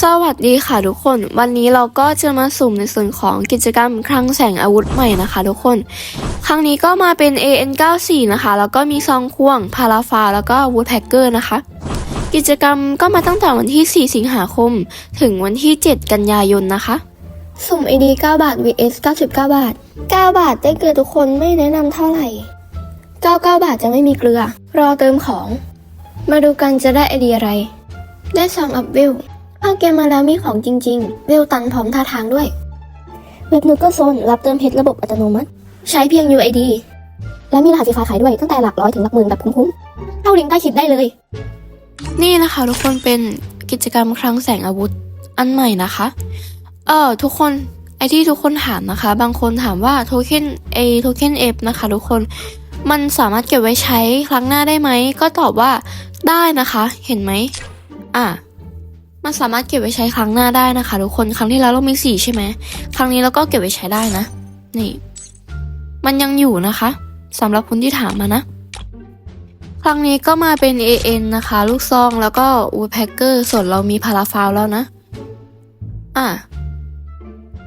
สวัสดีค่ะทุกคน วันนี้เราก็จะมาสุ่มในส่วนของกิจกรรมคลังแสงอาวุธใหม่นะคะทุกคน ครั้งนี้ก็มาเป็น AN94 นะคะ แล้วก็มีซองควงพาราฟา แล้วก็วูดแพคเกอร์นะคะ กิจกรรมก็มาตั้งแต่วันที่ 4 สิงหาคม ถึงวันที่ 7 กันยายนนะคะ สุ่ม ID 9 บาท vs 99 บาท 9 บาทได้เกลือทุกคนไม่แนะนำเท่าไหร่ 99 บาทจะไม่มีเกลือ รอเติมของ มาดูกันจะได้ไอเดียอะไร ได้ซองอัพเวล เข้าเกมมาแล้วมีของจริง ๆเวลตันพร้อมท่าทางด้วย เว็บนูก็โซนรับเติมเพชรระบบอัตโนมัติ ใช้เพียง UID และมีรหัสสีฟ้าขายด้วยตั้งแต่หลักร้อยถึงหลักหมื่นแบบคุ้มๆเข้าลิงก์ใต้คลิปได้เลย นี่นะคะทุกคนเป็นกิจกรรมคลังแสงอาวุธอันใหม่นะคะ เออทุกคนไอที่ทุกคนถามนะคะ บางคนถามว่าโทเค็นเอโทเค็นเอฟนะคะทุกคนมันสามารถเก็บไว้ใช้ครั้งหน้าได้ไหม ก็ตอบว่าได้นะคะ เห็นไหม อะ มันสามารถเก็บไว้ใช้ครั้งหน้าได้นะคะทุกคนครั้งที่แล้วเรามีสี่ใช่ไหมครั้งนี้เราก็เก็บไว้ใช้ได้นะ นี่ มันยังอยู่นะคะสำหรับคนที่ถามมานะ ครั้งนี้ก็มาเป็น AN นะคะ ลูกซองแล้วก็อูแพคเกอร์ส่วนเรามีพาราฟาวแล้วนะ อะ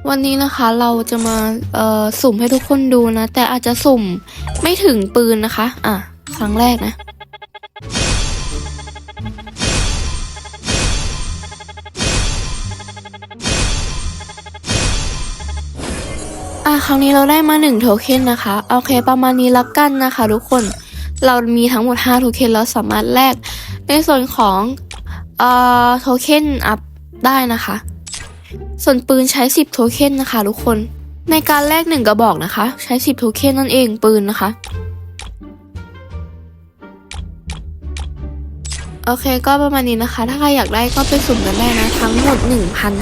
วันนี้นะคะเราจะมาเอ่อสุ่มให้ทุกคนดูนะ แต่อาจจะสุ่มไม่ถึงปืนนะคะ อะ ครั้งแรกนะ อะครั้งนี้เราได้มาหนึ่งโทเค็นนะคะโอเคประมาณนี้ละกันนะคะ ทุกคนเรามีทั้งหมด5โทเค็นแล้วสามารถแลกในส่วนของเอ่อโทเค็นอัพได้นะคะ ส่วนปืนใช้ 10 โทเค็นนะคะ ทุกคน ในการแลกหนึ่งกระบอกนะคะ ใช้ 10 โทเค็นนั่นเองปืนนะคะโอเคก็ประมาณนี้นะคะ ถ้าใครอยากได้ก็ไปสุ่มกันได้นะ ทั้งหมด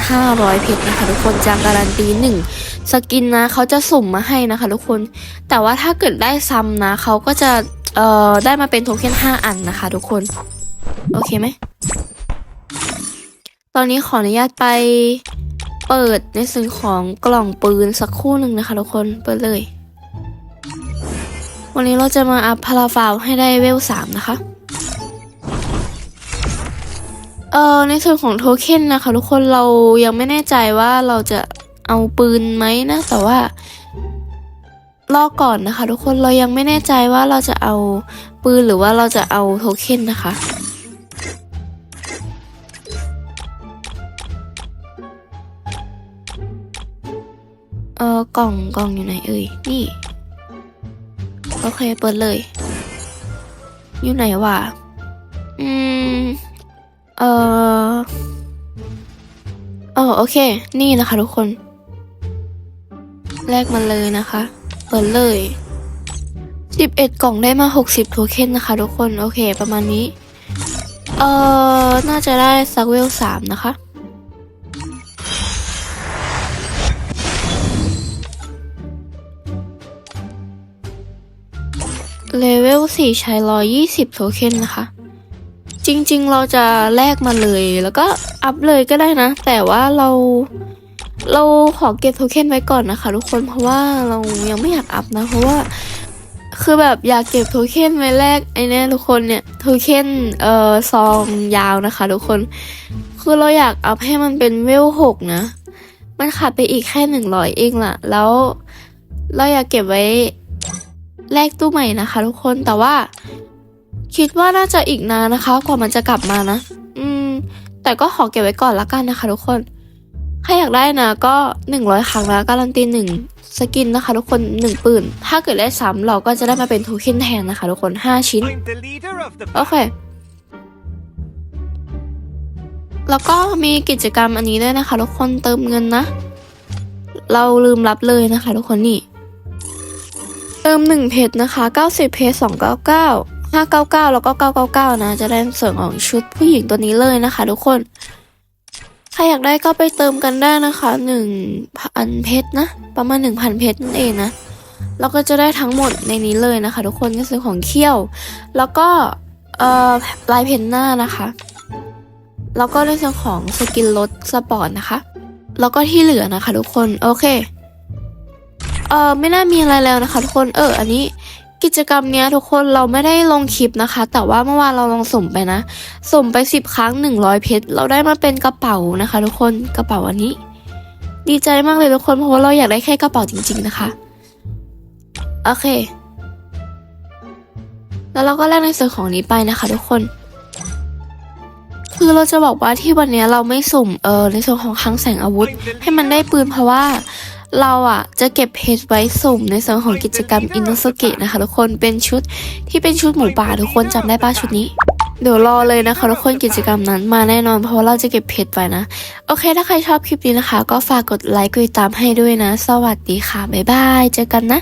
1,500 เพชรนะคะ ทุกคนจากการันตี 1 สกินนะเขาจะสุ่มมาให้นะคะทุกคน แต่ว่าถ้าเกิดได้ซ้ำนะเขาก็จะเอ่อได้มาเป็นโทเค็น5 อันนะคะทุกคน โอเคไหม ตอนนี้ขออนุญาตไปเปิดในส่วนของกล่องปืนสักคู่หนึ่งนะคะทุกคนเปิดเลย วันนี้เราจะมาอัพพาราฟาวให้ได้เวลสามนะคะ เอ่อในส่วนของโทเค็นนะคะทุกคนเรายังไม่แน่ใจว่าเราจะ เอาปืนไหมนะ แต่ว่ารอก่อนนะคะ ทุกคนเรายังไม่แน่ใจว่าเราจะเอาปืนหรือว่าเราจะเอาโทเค็นนะคะเออกล่องกล่องอยู่ไหนเอ่ยนี่ โอเคเปิดเลย อยู่ไหนวะอืมเออเออโอเค นี่นะคะทุกคน แลกมันเลยนะคะ เปิดเลยสิบเอ็ดกล่องได้มาหกสิบโทเค็นนะคะทุกคน โอเค ประมาณนี้ เออน่าจะได้สักเวลสามนะคะ เลเวลสี่ใช้ร้อยยี่สิบโทเค็นนะคะ จริงๆ เราจะแลกมาเลย แล้วก็อัพเลยก็ได้นะ แต่ว่าเรา เราขอเก็บโทเค็นไว้ก่อนนะคะทุกคนเพราะว่าเรายังไม่อยากอัพนะ เพราะว่า คือแบบอยากเก็บโทเค็นไว้แลกไอ้นี่ทุกคนเนี่ยโทเค็นเอ่อซองยาวนะคะ ทุกคน คือเราอยากอัพให้มันเป็นเวลหกนะ มันขาดไปอีกแค่หนึ่งร้อยเองล่ะ แล้วเราอยากเก็บไว้แลกตู้ใหม่นะคะ ทุกคนแต่ว่า คิดว่าน่าจะอีกนานนะคะ กว่ามันจะกลับมานะ อืม แต่ก็ขอเก็บไว้ก่อนละกันนะคะ ทุกคน ใครอยากได้นะก็หนึ่งร้อยครั้งแล้วการันตีหนึ่งสกินนะคะทุกคนหนึ่งปืน ถ้าเกิดได้ซ้ำเราก็จะได้มาเป็นโทเค็นแทนนะคะทุกคนห้าชิ้น โอเค แล้วก็มีกิจกรรมอันนี้ด้วยนะคะ ทุกคนเติมเงินนะ เราลืมรับเลยนะคะ ทุกคนนี่ เติมหนึ่งเพจนะคะเก้าสิบเพจสองเก้าเก้าห้าเก้าเก้าแล้วก็เก้าเก้าเก้านะ จะได้ส่วนของชุดผู้หญิงตัวนี้เลยนะคะ ทุกคน ใครอยากได้ก็ไปเติมกันได้นะคะหนึ่งพันเพชรนะ ประมาณหนึ่งพันเพชรนั่นเองนะเราก็จะได้ทั้งหมดในนี้เลยนะคะ ทุกคนในส่วนของเขี้ยว แล้วก็เอ่อลายเพนหน้านะคะแล้วก็ในส่วนของสกินรถสปอร์ตนะคะ แล้วก็ที่เหลือนะคะ ทุกคน โอเค เอ่อไม่น่ามีอะไรแล้วนะคะ ทุกคน เออ อันนี้ กิจกรรมเนี้ยทุกคนเราไม่ได้ลงคลิปนะคะ แต่ว่าเมื่อวานเราลองสุ่มไปนะสุ่มไปสิบครั้งหนึ่งร้อยเพชรเราได้มาเป็นกระเป๋านะคะ ทุกคนกระเป๋าอันนี้ ดีใจมากเลยทุกคนเพราะว่าเราอยากได้แค่กระเป๋าจริง ๆ นะคะโอเค แล้วเราก็แลกในส่วนของนี้ไปนะคะ ทุกคน คือเราจะบอกว่าที่วันเนี้ยเราไม่สุ่มเออในส่วนของคลังแสงอาวุธ ให้มันได้ปืนเพราะว่า เราอะจะเก็บเพจไว้สุ่มในส่วนของกิจกรรมอินโนสเกะนะคะทุกคนเป็นชุดที่เป็นชุดหมูป่าทุกคนจำได้ป้าชุดนี้เดี๋ยวรอเลยนะคะทุกคนกิจกรรมนั้นมาแน่นอนเพราะาเราจะเก็บเพจไว้นะ โอเคถ้าใครชอบคลิปนี้นะคะ ก็ฝากกดไลค์กดติดตามให้ด้วยนะ สวัสดีค่ะ บ๊ายบาย เจอกันนะ